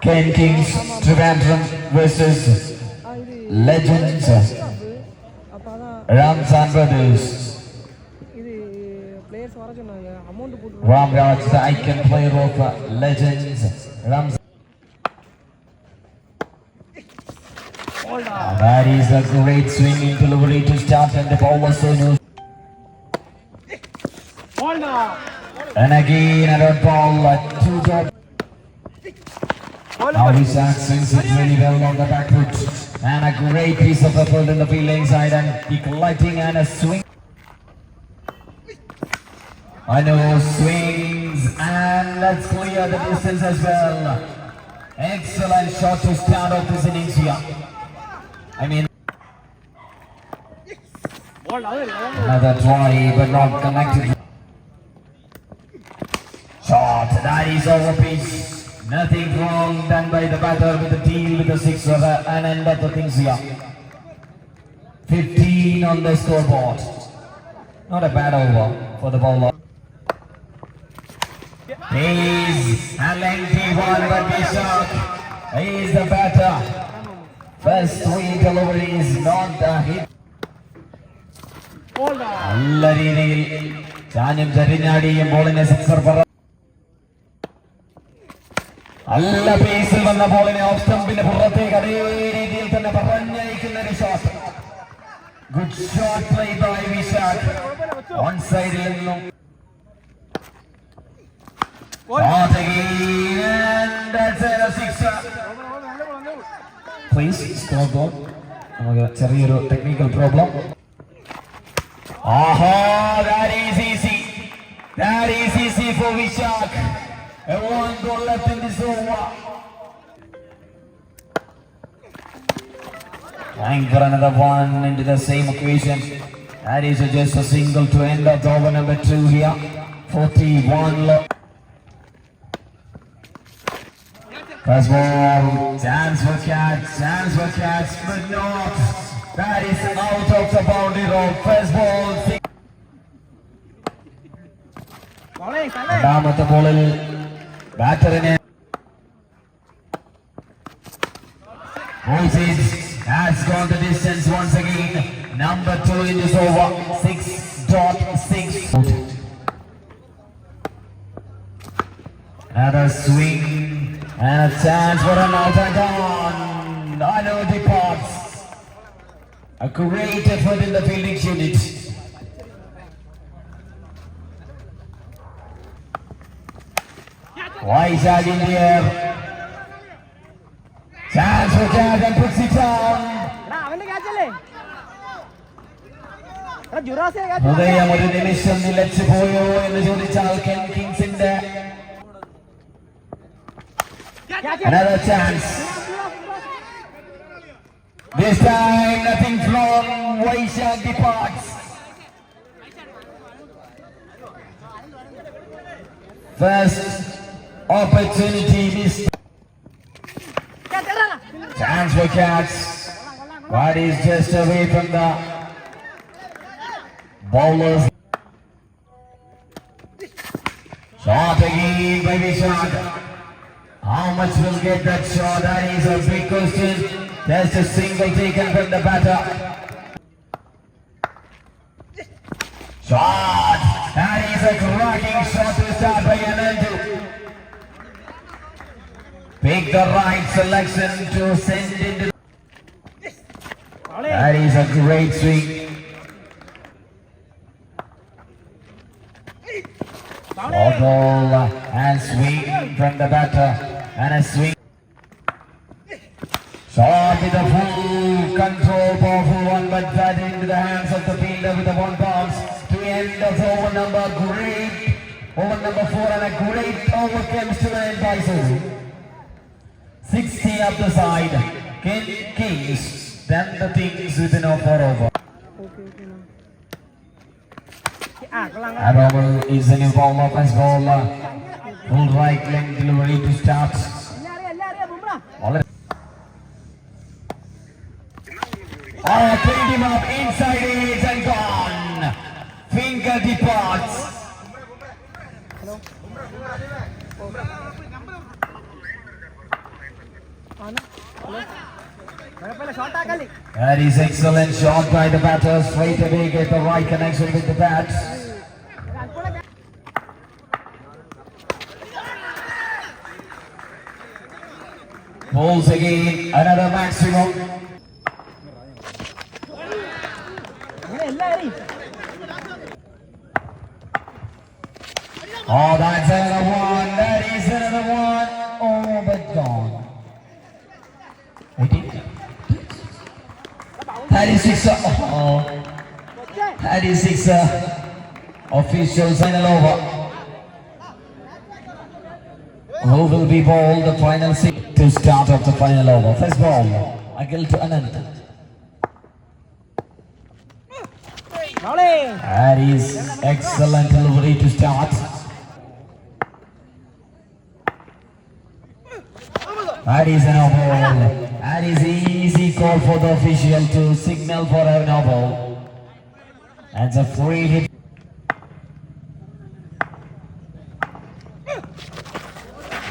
Ken Kings Trivandrum versus Legends Ram brothers. Ram Raj, the icon player of Legends. Ram That is a great swinging delivery to start and the power surge. And again, another ball at two dot. Vishak swings it really well on the back foot. And a great piece of effort in the fielding side and he collecting and a swing. I know swings and let's clear the distance as well. Excellent shot to start off this innings here. I mean, another try but not connected. Shot, that is over piece. Nothing wrong done by the batter with the deal with the sixer uh, and end of the things here. 15 on the scoreboard. Not a bad over for the bowler. He's a lengthy one, but Vishak is the batter. First three deliveries, not a hit. നല്ല രീതിയിൽ ചാഞ്ഞും ചരിഞ്ഞാടിയും ബോളിനെ sixer പറ നല്ല പേസിൽ വന്ന ബോളിനെ of സ്റ്റംപിന്റെ പുറത്തേക്ക് അതേ രീതിയിൽ തന്നെ പറഞ്ഞയക്കുന്ന വിശ്വാസം good shot play by Vishakh on സൈഡിൽ നിന്നും. ചെറിയൊരു technical problem Aaha that is easy that is easy for Vishakh a one goal left in this over trying for another one into the same occasion that is just a single to end of the over number two here 41 lo- First ball, chance for catch, chance for catch, but not. That is out of the boundary road. First ball, six. രണ്ടാമത്തെ ബോളിൽ ബാറ്ററിനെ Moses has gone the distance once again. Number two in this over, six dot six. Another swing and a chance for an out and on. Anu departs. A great effort in the fielding unit. ജുറാസിന്റെ ഹൃദയം ഒരു നിമിഷം നിലച്ചു പോയോ എന്ന് ചോദിച്ചാൽ Ken കിങ്സിന്റെ Another chance. This time nothing from Vaishak departs. First opportunity missed. Chance for cats. But he's just away from the bowlers. Shot again by Vishak. How much will get that shot? That is a big question. Just a single taken from the batter. Shot! That is a cracking shot to start by Anandu. Pick the right selection to send into. That is a great swing. Short ball and swing from the batter and a swing. Shot with a full control, powerful one, but that into the hands of the fielder with the one bounce to end of over number great. Over number four and a great over comes to the end by Suzu. 60 up the side. King, kings. Then the things with an offer over. Arable is an inform of his bowler. Full right length delivery to start. Oh, picked him up inside it and gone. Finger departs. Hello. That is excellent shot by the batter. Straight away get the right connection with the bat. Balls again, another maximum. Oh, that's another one. That is another one. Harisixa uh, oh, Harisixa uh, official final over. Who will be ball the final six to start of the final over? First ball, Agil to Anand. That is excellent delivery to start. That is an over. That is easy call for the official to signal for a no ball. That's a free hit.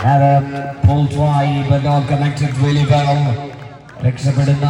Another pull try but not connected really well. രക്ഷപ്പെടുന്ന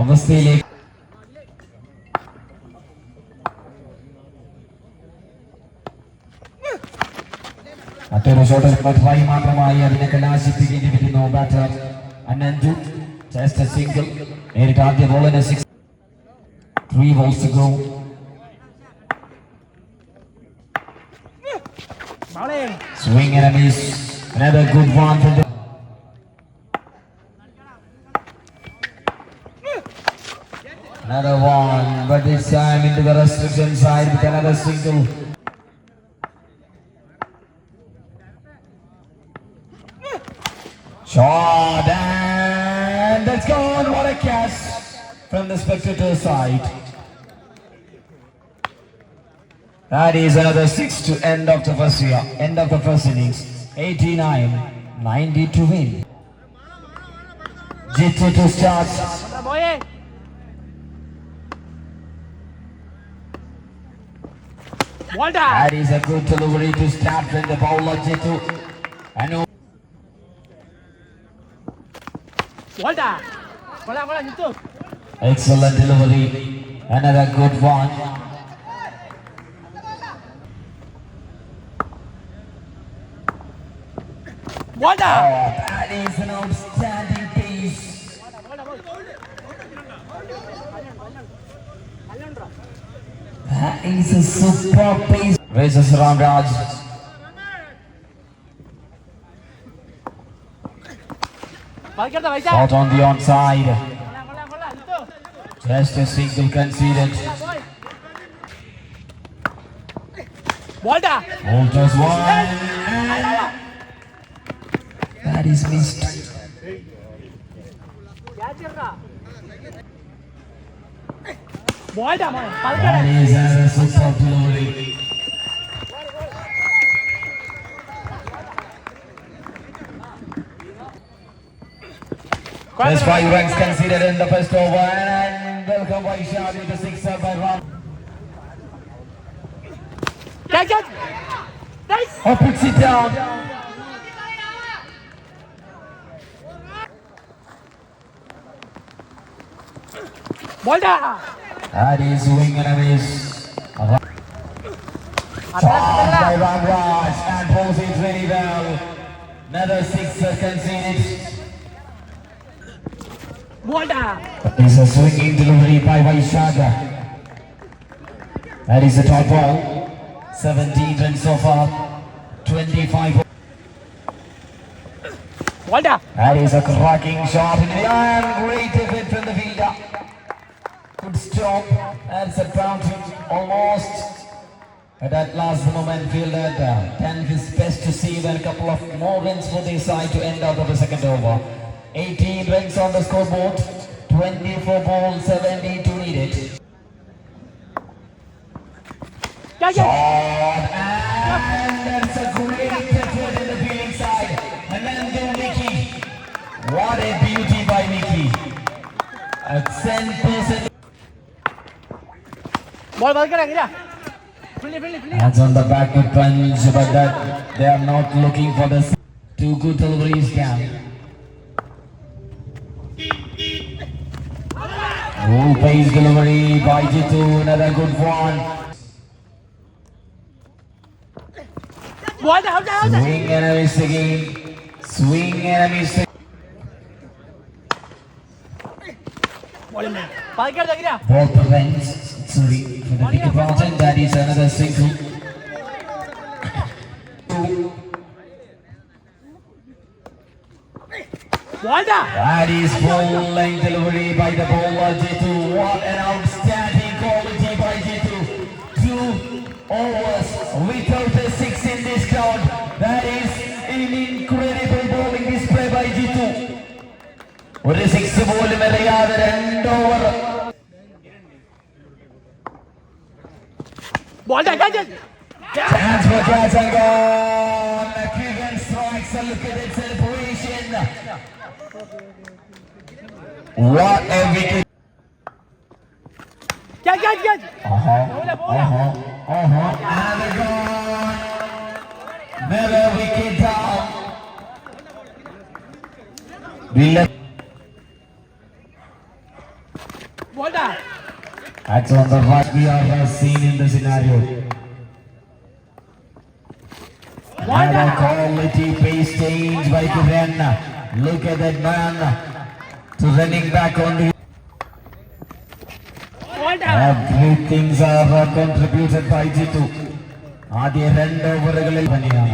അവസ്ഥയിലേക്ക് മറ്റൊരു ഷോട്ടിൽ try മാത്രമായി അതിനെ കലാശിപ്പിക്കേണ്ടി വരുന്നു batter Ananthu just single നേരിട്ട് ആദ്യ ബോളിന് six three balls go bowling swing and a miss another good one from the another one but this time into the restriction side with another single Shot and that's the from the spectator side. That is another six to end of the first year, end of the first innings. 89, 90 to win. GT to start. That is a good delivery to start from the bowler Jitu. And Walter. Excellent delivery. Another good one. What oh, that is an outstanding piece. That is a superb piece. Races Raj? Shot on the onside. Just a single conceded. Walter. just one. That is missed. Walter, man. That is a six glory. That's five runs conceded in the first over and welcome by Shadi to six up by Ram. Nice. Oh, puts it down. Molda. That is wing and a miss. Charged by Ramraj and pulls it really well. Another six seconds in it. Walda. That is a swinging delivery by Vaishnaga. That is the top ball. 17 runs so far. 25. Walda. That is a cracking shot in the. Great effort from the fielder. Good stop. That's a boundary almost. At that last moment, fielder. 10 is best to see. Then a couple of more runs for decide side to end out of the second over. 18 runs on the scoreboard. 24 balls, 72 needed. Yeah, yeah. Shot and that's a great effort in the fielding side. and then Anandu Nikki. What a beauty by Nikki. At 10%. Ball, ball, get it. Hands on the back to punch, but that they are not looking for the Two good deliveries, Cam. Oh, base delivery by two, another good one. What? the hell? Swing and a miss again. Swing and a miss. Both runs. Sorry for the big advantage. That is another single. That is full line delivery by the bowler Jitu. What an outstanding quality by Jitu. Two overs without a six in this count. That is an incredible bowling display by Jitu. ഒരു six പോലും എറിയാതെ രണ്ട് over ബോൾട്ടാ catch Chance for Kazangan. McKeegan strikes a look at that celebration. What everything. Gel gel gel. Aha. Aha. Aha. And the goal. Very wicked down. Biller. Volta. That's one of what we have seen in the scenario. What a quality pace change by Kiran. Look at that man. To running back on the Uh, great things are uh, contributed by Jitu. ആദ്യ രണ്ട് ഓവറുകളിൽ തന്നെയാണ്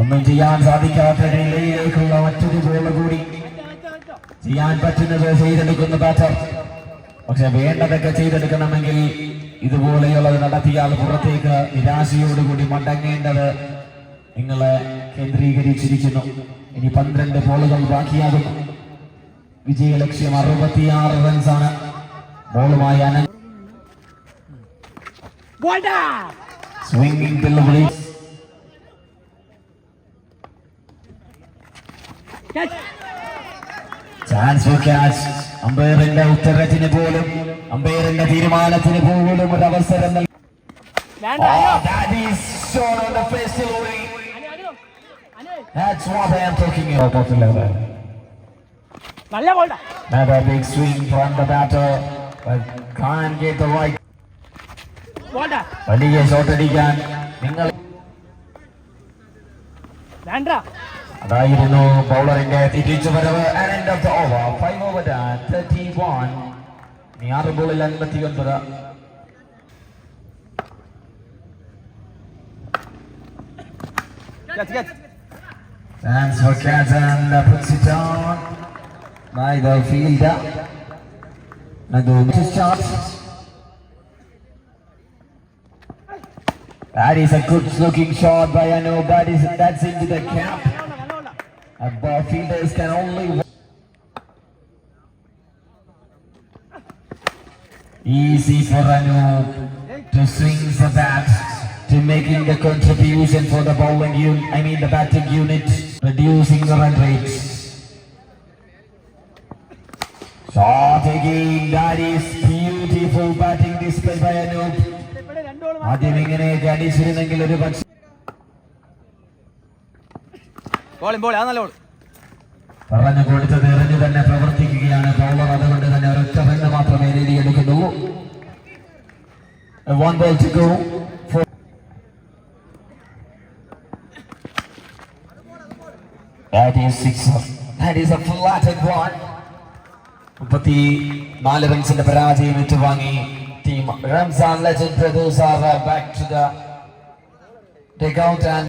ഒന്നും ചെയ്യാൻ സാധിക്കാത്ത നിലയിലേക്കുള്ള മറ്റൊരു goal കൂടി. ചെയ്യാൻ പറ്റുന്നത് ചെയ്തെടുക്കുന്ന ബാറ്റർ പക്ഷെ വേണ്ടതൊക്കെ ചെയ്തെടുക്കണമെങ്കിൽ ഇതുപോലെയുള്ളത് നടത്തിയാൽ പുറത്തേക്ക് നിരാശയോടുകൂടി മടങ്ങേണ്ടത് നിങ്ങളെ കേന്ദ്രീകരിച്ചിരിക്കുന്നു. ഇനി പന്ത്രണ്ട് ബോളുകൾ ബാക്കിയാകുന്നു വിജയലക്ഷ്യം അറുപത്തിയാറ് ആണ് ബോളുമായി Ananth swinging chance for catch അമ്പയറിന്റെ ഉത്തരത്തിന് പോലും അമ്പയറിന്റെ തീരുമാനത്തിന് പോലും ഒരു അവസരം നൽകി That's what I am talking about. at the level. നല്ല ബോൾട്ടാ Another big swing from the batter, but can't get the right. ബോൾഡാ വലിയ ഷോട്ട് അടിക്കാൻ നിങ്ങൾ വേണ്ട അതായിരുന്നു ബൗളറിന്റെ off the over five over thirty one ഇനി ആറ് ബോളിൽ അൻപത്തി ഒൻപത് get catch Chance for Kazan uh, puts it on by the fielder. Nadu shot. That is a good looking shot by Anu. That is that's into the cap. A ball fielders can only. Easy for Anu to swing the bat to making the contribution for the bowling unit. I mean the batting unit, reduce ignorant rates. Shot again, that is beautiful batting display by Anoop. ആദ്യം ഇങ്ങനെ ധ്യാനിച്ചിരുന്നെങ്കിൽ ഒരു പക്ഷേ പറഞ്ഞു കൊടുത്തത് എറിഞ്ഞു തന്നെ പ്രവർത്തിക്കുകയാണ് bowler അതുകൊണ്ട് തന്നെ ഒരൊറ്റ റണ്ണ് മാത്രമേ നേടിയെടുക്കുന്നു One ball to go. That is six. That is a flattered one. മുപ്പത്തി നാല് റൺസിന്റെ പരാജയം ഏറ്റുവാങ്ങി team Ramzan legend brothers are back to the take out and